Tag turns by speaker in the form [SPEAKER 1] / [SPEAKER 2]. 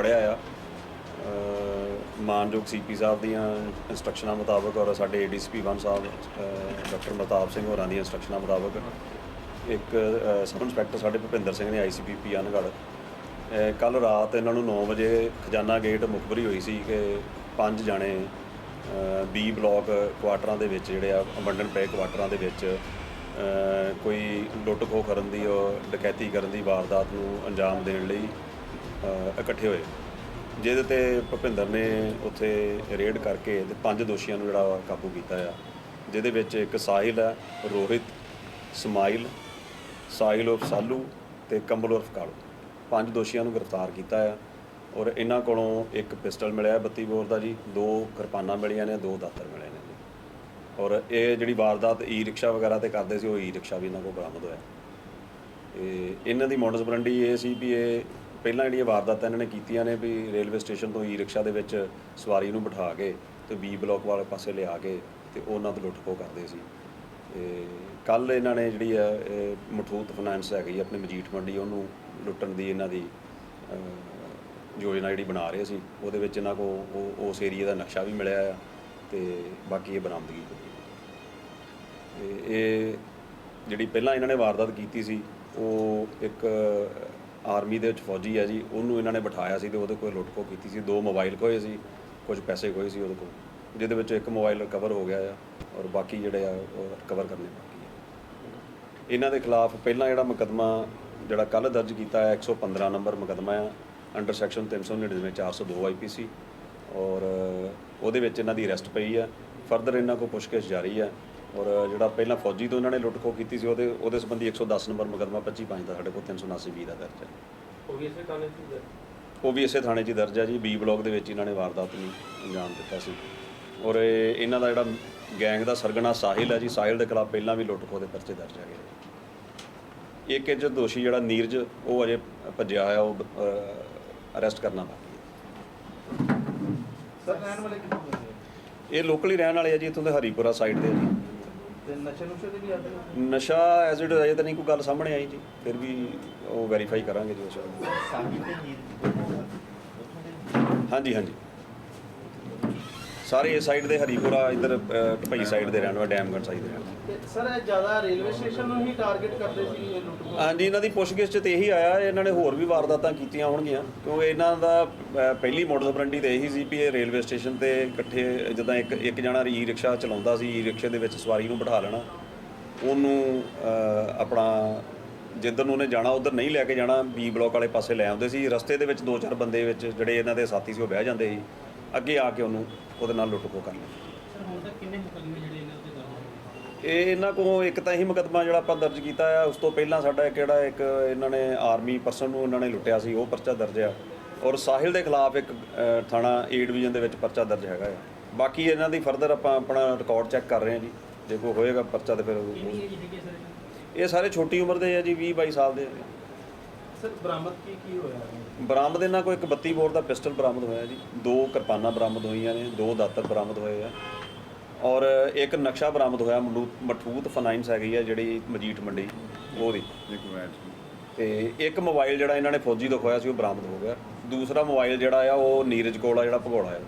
[SPEAKER 1] ਫੜਿਆ ਆ। ਅ, ਮਾਨਯੋਗ ਸੀਪੀ ਸਾਹਿਬ ਦੀਆਂ ਇਨਸਟਰਕਸ਼ਨਾਂ ਮੁਤਾਬਕ ਔਰ ਸਾਡੇ ਏਡੀਸੀਪੀ ਵਨ ਸਾਹਿਬ ਡਾਕਟਰ ਮਤਾਬ ਸਿੰਘ ਹੋਰਾਂ ਦੀਆਂ ਇਨਸਟਰਕਸ਼ਨਾਂ ਮੁਤਾਬਕ ਇੱਕ ਸਬ ਇੰਸਪੈਕਟਰ ਸਾਡੇ ਭੁਪਿੰਦਰ ਸਿੰਘ ਨੇ ਆਈਸੀਪੀਪੀ ਅਨਗੜ੍ਹ। ਕੱਲ ਰਾਤ ਇਹਨਾਂ ਨੂੰ 9 ਵਜੇ ਖਜ਼ਾਨਾ ਗੇਟ ਮੁਖਬਰੀ ਹੋਈ ਸੀ ਕਿ ਪੰਜ ਜਾਣੇ ਬੀ ਬਲਾਕ ਕੁਆਟਰਾਂ ਦੇ ਵਿੱਚ ਜਿਹੜੇ ਆ ਅਬੰਡਨ ਪਏ ਕੁਆਟਰਾਂ ਦੇ ਵਿੱਚ ਕੋਈ ਲੁੱਟ ਖੋਹ ਕਰਨ ਦੀ ਔਰ ਡਕੈਤੀ ਕਰਨ ਦੀ ਵਾਰਦਾਤ ਨੂੰ ਅੰਜਾਮ ਦੇਣ ਲਈ ਅ, ਇਕੱਠੇ ਹੋਏ। ਜਿਹਦੇ ਤੇ ਭੁਪਿੰਦਰ ਨੇ ਉੱਥੇ ਰੇਡ ਕਰਕੇ ਤੇ ਪੰਜ ਦੋਸ਼ੀਆਂ ਨੂੰ ਜਿਹੜਾ ਵਾ ਕਾਬੂ ਕੀਤਾ ਆ। ਜਿਹਦੇ ਵਿੱਚ ਇੱਕ ਸਾਹਿਲ ਹੈ ਰੋਹਿਤ ਸਮਾਈਲ ਸਾਹਿਲ ਉਰਫ ਸਾਲੂ ਤੇ ਕੰਬਲ ਉਰਫ ਕਾਲੂ। ਪੰਜ ਦੋਸ਼ੀਆਂ ਨੂੰ ਗ੍ਰਿਫਤਾਰ ਕੀਤਾ ਆ ਔਰ ਇਹਨਾਂ ਕੋਲੋਂ ਇੱਕ ਪਿਸਟਲ ਮਿਲਿਆ 32 ਬੋਰ ਦਾ ਜੀ ਦੋ ਕਿਰਪਾਨਾਂ ਮਿਲੀਆਂ ਨੇ ਦੋ ਦਾਤਰ ਮਿਲੇ ਨੇ ਜੀ। ਔਰ ਇਹ ਜਿਹੜੀ ਵਾਰਦਾਤ ਈ ਰਿਕਸ਼ਾ ਵਗੈਰਾ ਤੇ ਕਰਦੇ ਸੀ ਉਹ ਈ ਰਿਕਸ਼ਾ ਵੀ ਇਹਨਾਂ ਕੋਲ ਬਰਾਮਦ ਹੋਇਆ। ਇਹ ਇਹਨਾਂ ਦੀ ਮੋਡਸ ਬਰੰਡੀ ਇਹ ਸੀ ਵੀ ਇਹ ਪਹਿਲਾਂ ਜਿਹੜੀਆਂ ਵਾਰਦਾਤਾਂ ਇਹਨਾਂ ਨੇ ਕੀਤੀਆਂ ਨੇ ਵੀ ਰੇਲਵੇ ਸਟੇਸ਼ਨ ਤੋਂ ਈ ਰਿਕਸ਼ਾ ਦੇ ਵਿੱਚ ਸਵਾਰੀ ਨੂੰ ਬਿਠਾ ਕੇ ਤੇ ਬੀ ਬਲਾਕ ਵਾਲੇ ਪਾਸੇ ਲਿਆ ਕੇ ਤੇ ਉਹਨਾਂ ਤੋਂ ਲੁੱਟ ਖੋਹ ਕਰਦੇ ਸੀ। ਤੇ ਕੱਲ ਇਹਨਾਂ ਨੇ ਜਿਹੜੀ ਆ, ਇਹ ਮਠੂਤ ਫਾਈਨੈਂਸ ਹੈਗੀ ਆਪਣੀ ਮਜੀਠ ਮੰਡੀ, ਉਹਨੂੰ ਲੁੱਟਣ ਦੀ ਇਹਨਾਂ ਦੀ ਯੋਜਨਾ ਜਿਹੜੀ ਬਣਾ ਰਹੇ ਸੀ, ਉਹਦੇ ਵਿੱਚ ਇਹਨਾਂ ਕੋ ਉਹ, ਉਸ ਏਰੀਆ ਦਾ ਨਕਸ਼ਾ ਵੀ ਮਿਲਿਆ ਆ ਤੇ ਬਾਕੀ ਇਹ ਬਰਾਮਦਗੀ ਹੋਈ ਤੇ ਇਹ ਜਿਹੜੀ ਪਹਿਲਾਂ ਇਹਨਾਂ ਨੇ ਵਾਰਦਾਤ ਕੀਤੀ ਸੀ, ਉਹ ਇੱਕ ਆਰਮੀ ਦੇ ਵਿੱਚ ਫੌਜੀ ਹੈ ਜੀ, ਉਹਨੂੰ ਇਹਨਾਂ ਨੇ ਬਿਠਾਇਆ ਸੀ ਤੇ ਉਹਦੇ ਕੋਲ ਲੁੱਟ ਖੋਹ ਕੀਤੀ ਸੀ। ਦੋ ਮੋਬਾਈਲ ਖੋਏ ਸੀ, ਕੁਝ ਪੈਸੇ ਖੋਏ ਸੀ ਉਹਦੇ ਕੋਲ, ਜਿਹਦੇ ਵਿੱਚ ਇੱਕ ਮੋਬਾਈਲ ਰਿਕਵਰ ਹੋ ਗਿਆ ਆ ਔਰ ਬਾਕੀ ਜਿਹੜੇ ਆ ਉਹ ਰਿਕਵਰ ਕਰਨੇ ਬਾਕੀ ਆ। ਇਹਨਾਂ ਦੇ ਖਿਲਾਫ ਪਹਿਲਾਂ ਜਿਹੜਾ ਮੁਕੱਦਮਾ, ਜਿਹੜਾ ਕੱਲ ਦਰਜ ਕੀਤਾ ਹੈ 115 ਨੰਬਰ ਮੁਕੱਦਮਾ ਆ ਅੰਡਰ ਸੈਕਸ਼ਨ 399 402 ਆਈਪੀਸੀ ਔਰ ਉਹਦੇ ਵਿੱਚ ਇਹਨਾਂ ਦੀ ਅਰੈਸਟ ਪਈ ਆ। ਫਰਦਰ ਇਹਨਾਂ ਕੋਲ ਪੁੱਛਗਿੱਛ ਜਾਰੀ ਆ। ਔਰ ਜਿਹੜਾ ਪਹਿਲਾਂ ਫੌਜੀ ਤੋਂ ਇਹਨਾਂ ਨੇ ਲੁੱਟ ਖੋਹ ਕੀਤੀ ਸੀ ਉਹਦੇ ਉਹਦੇ ਸੰਬੰਧੀ 110 ਨੰਬਰ ਮੁਕੱਦਮਾ 25 5 ਦਾ ਸਾਡੇ ਕੋਲ 379 ਵੀ ਦਾ ਦਰਜ ਹੈ।
[SPEAKER 2] ਉਹ ਵੀ ਇਸੇ ਕਾਨੇ ਸੀ
[SPEAKER 1] ਉਹ ਵੀ ਇਸੇ ਥਾਣੇ 'ਚ ਹੀ ਦਰਜ ਹੈ ਜੀ। ਬੀ ਬਲਾਕ ਦੇ ਵਿੱਚ ਇਹਨਾਂ ਨੇ ਵਾਰਦਾਤ ਨੂੰ ਅੰਜਾਮ ਦਿੱਤਾ ਸੀ। ਔਰ ਇਹ ਇਹਨਾਂ ਦਾ ਜਿਹੜਾ ਗੈਂਗ ਦਾ ਸਰਗਣਾ ਸਾਹਿਲ ਹੈ ਜੀ ਸਾਹਿਲ ਦੇ ਖਿਲਾਫ ਪਹਿਲਾਂ ਵੀ ਲੁੱਟ ਖੋਹ ਦੇ ਪਰਚੇ ਦਰਜ ਹੈਗੇ ਨੇ। ਇੱਕ ਇਹ 'ਚ ਦੋਸ਼ੀ ਜਿਹੜਾ ਨੀਰਜ ਉਹ ਅਜੇ ਭੱਜਿਆ ਹੋਇਆ ਉਹ ਅਰੈਸਟ ਕਰਨਾ ਬਾਕੀ ਹੈ।
[SPEAKER 3] ਸਰ ਰਹਿਣ ਵਾਲੇ ਕਿੱਥੋਂ
[SPEAKER 1] ਇਹ ਲੋਕਲੀ ਰਹਿਣ ਵਾਲੇ ਆ ਜੀ ਇੱਥੋਂ ਦੇ ਹਰੀਪੁਰਾ ਸਾਈਡ ਦੇ ਆ ਜੀ।
[SPEAKER 3] ਤੇ ਨਸ਼ੇ ਨੁਸ਼ੇ ਦੇ ਵੀ ਆਦੇ ਨੇ
[SPEAKER 1] ਨਸ਼ਾ ਐਜ਼ ਇਟ ਅਜੇ ਤਾਂ ਨਹੀਂ ਕੋਈ ਗੱਲ ਸਾਹਮਣੇ ਆਈ ਜੀ। ਫਿਰ ਵੀ ਉਹ ਵੈਰੀਫਾਈ ਕਰਾਂਗੇ ਜੀ ਉਸ ਹਾਂਜੀ ਹਾਂਜੀ। ਸਾਰੇ ਇਸ ਸਾਈਡ ਦੇ ਹਰੀਪੁਰਾ ਇੱਧਰ ਢਪਈ ਸਾਈਡ ਦੇ ਰਹਿਣ ਵਾਲੇ ਡੈਮਗੜ ਸਾਈਡ ਦੇ ਰਹਿਣ ਵਾਲੇ।
[SPEAKER 3] ਸਰ ਇਹ ਜ਼ਿਆਦਾ ਰੇਲਵੇ ਸਟੇਸ਼ਨ ਨੂੰ ਹੀ ਟਾਰਗੇਟ ਕਰਦੇ ਸੀ ਇਹ ਲੁੱਟ?
[SPEAKER 1] ਹਾਂਜੀ ਇਹਨਾਂ ਦੀ ਪੁੱਛਗਿੱਛ 'ਚ ਤੇ ਇਹੀ ਆਇਆ ਇਹਨਾਂ ਨੇ ਹੋਰ ਵੀ ਵਾਰਦਾਤਾਂ ਕੀਤੀਆਂ ਹੋਣਗੀਆਂ ਕਿਉਂਕਿ ਇਹਨਾਂ ਦਾ ਅ, ਪਹਿਲੀ ਮੋਡਲ ਬਰੰਡੀ ਤੇ ਇਹੀ ਸੀ ਵੀ ਇਹ ਰੇਲਵੇ ਸਟੇਸ਼ਨ ਤੇ ਇਕੱਠੇ ਜਦੋਂ ਇੱਕ ਇੱਕ ਜਣਾ ਈ ਰਿਕਸ਼ਾ ਚਲਾਉਂਦਾ ਸੀ ਈ ਰਿਕਸ਼ੇ ਦੇ ਵਿੱਚ ਸਵਾਰੀ ਨੂੰ ਬਿਠਾ ਲੈਣਾ ਉਹਨੂੰ ਅ, ਆਪਣਾ ਜਿੱਧਰ ਨੂੰ ਉਹਨੇ ਜਾਣਾ ਉਧਰ ਨਹੀਂ ਲੈ ਕੇ ਜਾਣਾ ਬੀ ਬਲਾਕ ਵਾਲੇ ਪਾਸੇ ਲੈ ਆਉਂਦੇ ਸੀ ਰਸਤੇ ਦੇ ਵਿੱਚ ਦੋ ਚਾਰ ਬੰਦੇ ਵਿੱਚ ਜਿਹੜੇ ਇਹਨਾਂ ਦੇ ਸਾਥੀ ਸੀ ਉਹ ਬਹਿ ਜਾਂਦੇ ਸੀ ਅੱਗੇ ਆ ਕੇ ਉਹਨੂੰ ਉਹਦੇ ਨਾਲ ਲੁੱਟ ਖੋਹ ਕਰ ਲੈਂਦੇ
[SPEAKER 2] ਸਰ ਹੁਣ ਤੱਕ ਕਿੰਨੇ ਮੁਕੱਦਮੇ ਜਿਹੜੇ ਇਹਨਾਂ ਉੱਤੇ ਦਰਜ ਹੋਏ
[SPEAKER 1] ਇਹ ਇਹਨਾਂ ਕੋਲ ਇੱਕ ਤਾਂ ਇਹੀ ਮੁਕੱਦਮਾ ਜਿਹੜਾ ਆਪਾਂ ਦਰਜ ਕੀਤਾ ਆ ਉਸ ਤੋਂ ਪਹਿਲਾਂ ਸਾਡਾ ਇੱਕ ਜਿਹੜਾ ਇੱਕ ਇਹਨਾਂ ਨੇ ਆਰਮੀ ਪਰਸਨ ਨੂੰ ਇਹਨਾਂ ਨੇ ਲੁੱਟਿਆ ਸੀ ਉਹ ਪਰਚਾ ਦਰਜ ਆ। ਔਰ ਸਾਹਿਲ ਦੇ ਖਿਲਾਫ ਇੱਕ ਅ, ਥਾਣਾ ਏ ਡਿਵੀਜ਼ਨ ਦੇ ਵਿੱਚ ਪਰਚਾ ਦਰਜ ਹੈਗਾ ਆ। ਬਾਕੀ ਇਹਨਾਂ ਦੀ ਫਰਦਰ ਆਪਾਂ ਆਪਣਾ ਰਿਕਾਰਡ ਚੈੱਕ ਕਰ ਰਹੇ ਹਾਂ ਜੀ। ਜੇ ਕੋਈ ਹੋਏਗਾ ਪਰਚਾ ਤੇ ਫਿਰ ਉਹ-
[SPEAKER 2] ਕਿੰਨੀ ਏਜ ਹੈਗੀ ਹੈ ਸਰ? ਇਹਨਾਂ
[SPEAKER 1] ਇਹ ਸਾਰੇ ਛੋਟੀ ਉਮਰ ਦੇ ਆ ਜੀ 20 22 ਸਾਲ ਦੇ ਆ।
[SPEAKER 3] ਸਰ ਬਰਾਮਦ ਕੀ ਕੀ ਹੋਇਆ? ਹੈ?
[SPEAKER 1] ਬਰਾਮਦ ਇਹਨਾਂ ਕੋਲ ਇੱਕ 32 ਬੋਰ ਦਾ ਪਿਸਟਲ ਬਰਾਮਦ ਹੋਇਆ ਜੀ। ਦੋ ਕਿਰਪਾਨਾਂ ਬਰਾਮਦ ਹੋਈਆਂ ਨੇ ਦੋ ਦਾਤਰ ਬਰਾਮਦ ਹੋਏ ਆ। ਔਰ ਇੱਕ ਨਕਸ਼ਾ ਬਰਾਮਦ ਹੋਇਆ ਮਲੂ- ਮਠੂਤ ਫਾਈਨੈਂਸ ਹੈਗੀ ਆ ਜਿਹੜੀ ਮਜੀਠ ਮੰਡੀ ਉਹਦੀ। ਤੇ ਇੱਕ ਮੋਬਾਈਲ ਜਿਹੜਾ ਇਹਨਾਂ ਨੇ ਫੌਜੀ ਤੋਂ ਖੋਇਆ ਸੀ ਉਹ ਬਰਾਮਦ ਹੋ ਗਿਆ। ਦੂਸਰਾ ਮੋਬਾਈਲ ਜਿਹੜਾ ਆ ਉਹ ਨੀਰਜ ਕੋਲ ਆ ਜਿਹੜਾ ਭਗੌੜਾ ਆ।